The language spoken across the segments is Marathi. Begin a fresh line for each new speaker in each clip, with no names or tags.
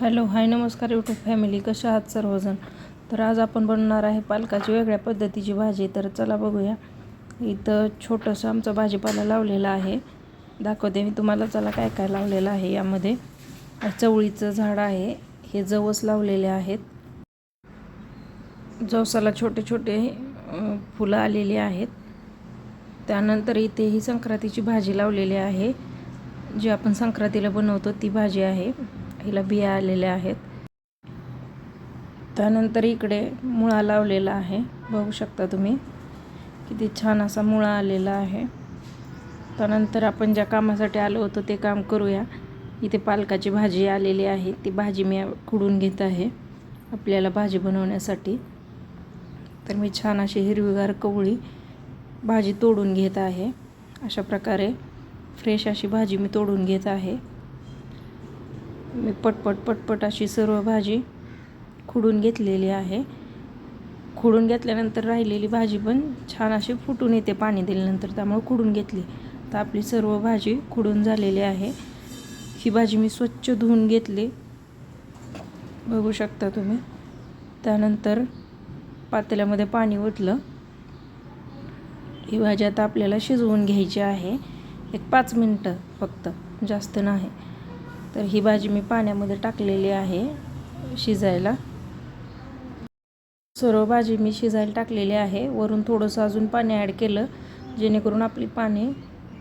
हॅलो हाय नमस्कार यूट्यूब फॅमिली. कशा आहात सर्वजण? तर आज आपण बनवणार आहे पालकाची वेगळ्या पद्धतीची भाजी. तर चला बघूया. इथं छोटंसं आमचं भाजीपाला लावलेला आहे. दाखवते मी तुम्हाला चला काय काय लावलेलं आहे यामध्ये. चवळीचं झाड आहे. हे जवस लावलेले आहेत. जवसाला छोटे छोटे फुलं आलेली आहेत. त्यानंतर इथे ही संक्रांतीची भाजी लावलेली आहे. जी आपण संक्रांतीला बनवतो ती भाजी आहे. हिला बिया आलेल्या आहेत. त्यानंतर इकडे मुळा लावलेला आहे. बघू शकता तुम्ही. किती छान असा मुळा आलेला आहे. त्यानंतर आपण ज्या कामासाठी आलो होतो ते काम करूया. इथे पालकाची भाजी आलेली आहे. ती भाजी मी खुडून घेत आहे आपल्याला भाजी बनवण्यासाठी. तर मी छान अशी हिरवीगार कवळी भाजी तोडून घेत आहे. अशा प्रकारे फ्रेश अशी भाजी मी तोडून घेत आहे. मी पटपट पटपट अशी सर्व भाजी खुडून घेतलेली आहे. खुडून घेतल्यानंतर राहिलेली भाजी पण छान अशी फुटून येते पाणी दिल्यानंतर त्यामुळे खुडून घेतली. तर आपली सर्व भाजी खुडून झालेली आहे. ही भाजी मी स्वच्छ धुवून घेतली. बघू शकता तुम्ही. त्यानंतर पातेल्यामध्ये पाणी ओतलं. ही भाजी आता आपल्याला शिजवून घ्यायची आहे. एक पाच मिनटं फक्त जास्त नाही. तर ही भाजी मी पाण्यामध्ये टाकलेली आहे शिजायला. सर्व भाजी मी शिजायला टाकलेली आहे. वरून थोडंसं अजून पाणी ॲड केलं जेणेकरून आपली पाणी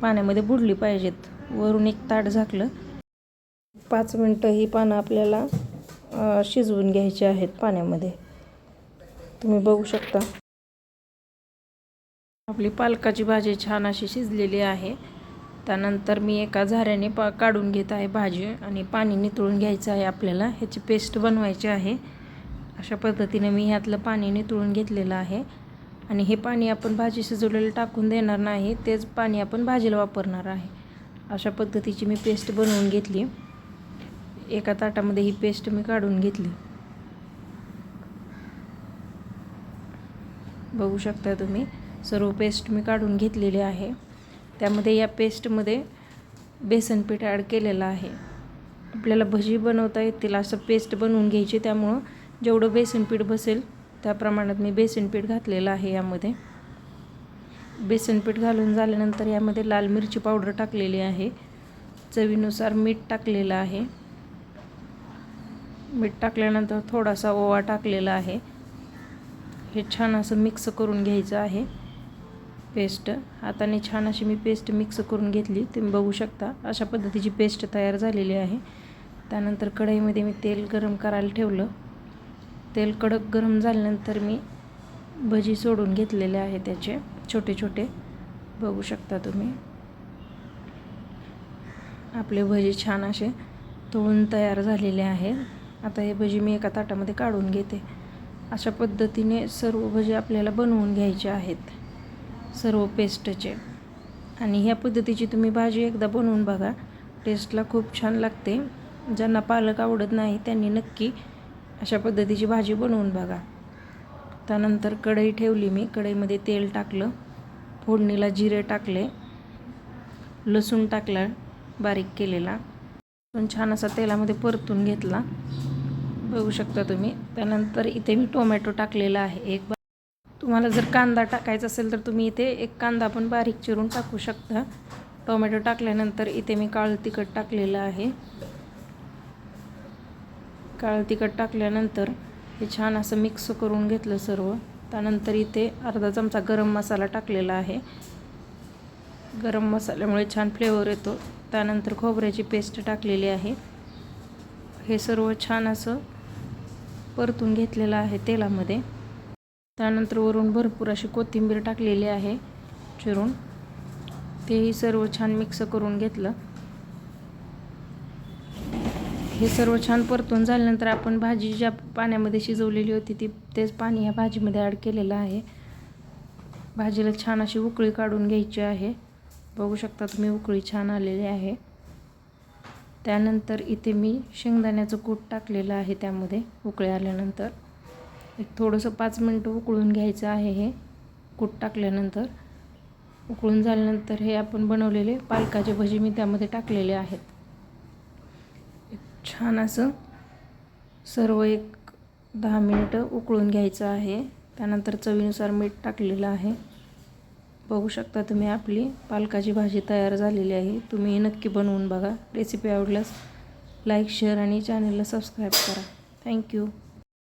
पाण्यामध्ये बुडली पाहिजेत. वरून एक ताट झाकलं. पाच मिनटं ही पानं आपल्याला शिजवून घ्यायची आहेत पाण्यामध्ये. तुम्ही बघू शकता. आपली पालकाची भाजी छान अशी शिजलेली आहे. त्यानंतर मी एका झाऱ्याने पा काढून घेत आहे भाजी आणि पाणी नितळून घ्यायचं आहे आपल्याला. ह्याची पेस्ट बनवायची आहे. अशा पद्धतीने मी ह्यातलं पाणी नितळून घेतलेलं आहे. आणि हे पाणी आपण भाजी शिजवलेलं टाकून देणार नाही तेच पाणी आपण भाजीला वापरणार आहे. अशा पद्धतीची मी पेस्ट बनवून घेतली. एका ताटामध्ये ही पेस्ट मी काढून घेतली. बघू शकता तुम्ही सर्व पेस्ट मी काढून घेतलेली आहे. त्यामध्ये या पेस्टमध्ये बेसन पीठ ॲड केलेलं आहे. आपल्याला भजी बनवता येतील असं पेस्ट बनवून घ्यायची. त्यामुळं जेवढं बेसन पीठ बसेल त्या प्रमाणात मी बेसन पीठ घातलेलं आहे यामध्ये. बेसन पीठ घालून झाल्यानंतर यामध्ये लाल मिरची पावडर टाकलेली आहे. चवीनुसार मीठ टाकलेलं आहे. मीठ टाकल्यानंतर थोडासा ओवा टाकलेला आहे. हे छान असं मिक्स करून घ्यायचं आहे. पेस्ट. हाताने छान अशी मी पेस्ट मिक्स करून घेतली. तुम्ही बघू शकता अशा पद्धतीची पेस्ट तयार झालेली आहे. त्यानंतर कढईमध्ये मी तेल गरम करायला ठेवलं. तेल कडक गरम झाल्यानंतर मी भजी सोडून घेतलेले आहे त्याचे छोटे छोटे. बघू शकता तुम्ही. आपले भजी छान असे तळून तयार झालेले आहेत आता हे भजी मी एका ताटामध्ये काढून घेते. अशा पद्धतीने सर्व भजी आपल्याला बनवून घ्यायचे आहेत. सर्व पेस्टचे. आणि ह्या पद्धतीची तुम्ही भाजी एकदा बनवून बघा. टेस्टला खूप छान लागते. ज्यांना पालक आवडत नाही त्यांनी नक्की अशा पद्धतीची भाजी बनवून बघा. त्यानंतर कढई ठेवली मी. कढईमध्ये तेल टाकलं. फोडणीला जिरे टाकले. लसूण टाकला बारीक केलेला. पण छान असा तेलामध्ये परतून घेतला. बघू शकता तुम्ही. त्यानंतर इथे मी टोमॅटो टाकलेला आहे. एक तुम्हाला जर कांदा टाकायचा असेल तर तुम्ही इथे एक कांदा पण बारीक चिरून टाकू शकता. टोमॅटो टाकल्यानंतर इथे मी काळं तिखट टाकलेलं आहे. काळं तिखट टाकल्यानंतर हे छान असं मिक्स करून घेतलं सर्व. त्यानंतर इथे अर्धा चमचा गरम मसाला टाकलेला आहे. गरम मसाल्यामुळे छान फ्लेवर येतो. त्यानंतर खोबऱ्याची पेस्ट टाकलेली आहे. हे सर्व छान असं परतून घेतलेलं आहे तेलामध्ये. त्यानंतर वरून भरपूर अशी कोथिंबीर टाकलेली आहे चिरून. तेही सर्व छान मिक्स करून घेतलं. हे सर्व छान परतून झाल्यानंतर आपण भाजी ज्या पाण्यामध्ये शिजवलेली होती ती तेच पाणी ह्या भाजीमध्ये ॲड केलेलं आहे. भाजीला छान अशी उकळी काढून घ्यायची आहे. बघू शकता तुम्ही उकळी छान आलेली आहे. त्यानंतर इथे मी शेंगदाण्याचं कूट टाकलेलं आहे त्यामध्ये उकळी आल्यानंतर. एक थोडंसं पाच मिनटं उकळून घ्यायचं आहे हे कूट टाकल्यानंतर. उकळून झाल्यानंतर हे आपण बनवलेले पालकाचे भजी मी त्यामध्ये टाकलेले आहेत. एक छान असं सर्व एक दहा मिनिटं उकळून घ्यायचं आहे. त्यानंतर चवीनुसार मीठ टाकलेलं आहे. बघू शकता तुम्ही आपली पालकाची भाजी तयार झालेली आहे. तुम्ही नक्की बनवून बघा. रेसिपी आवडल्यास लाईक शेअर आणि चॅनलला सबस्क्राईब करा. थँक्यू.